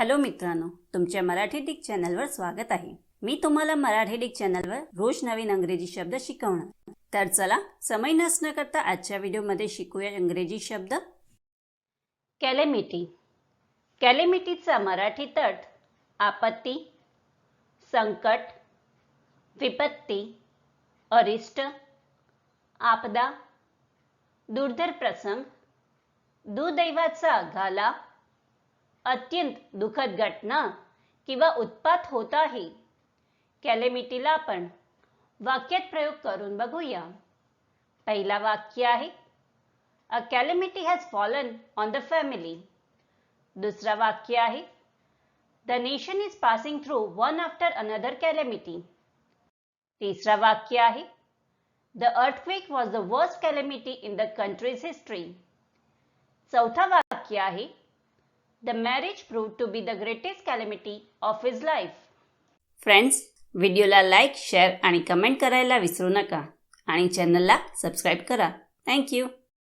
Hello मित्रांनो तुमच्या Marathi Dick चॅनलवर स्वागत आहे. मी तुम्हाला मराठी डिक चॅनलवर रोज नवीन अंग्रेजी शब्द शिकवणार. तर चला समय नसणं करता आजच्या व्हिडिओमध्ये शिकूया इंग्रजी शब्द. कॅलेमिटी. कॅलेमिटीचा मराठी तट आपत्ती संकट विपत्ती अरिष्ट आपदा दुर्धर प्रसंग दुर्दैवाचा घाला अत्यंत दुःखद घटना किंवा उत्पात होत आहे. कॅलेमिटीला आपण वाक्यात प्रयोग करून बघूया. पहिला वाक्य आहे a calamity has fallen on the family दुसरा वाक्य आहे the nation is passing through one after another calamity तिसरा वाक्य आहे the earthquake was the worst calamity in the country's history चौथा वाक्य आहे the marriage prove to be the greatest calamity of his life friends व्हिडिओला like share आणि comment करायला विसरू नका. आणि चॅनलला सबस्क्राईब करा. थँक्यू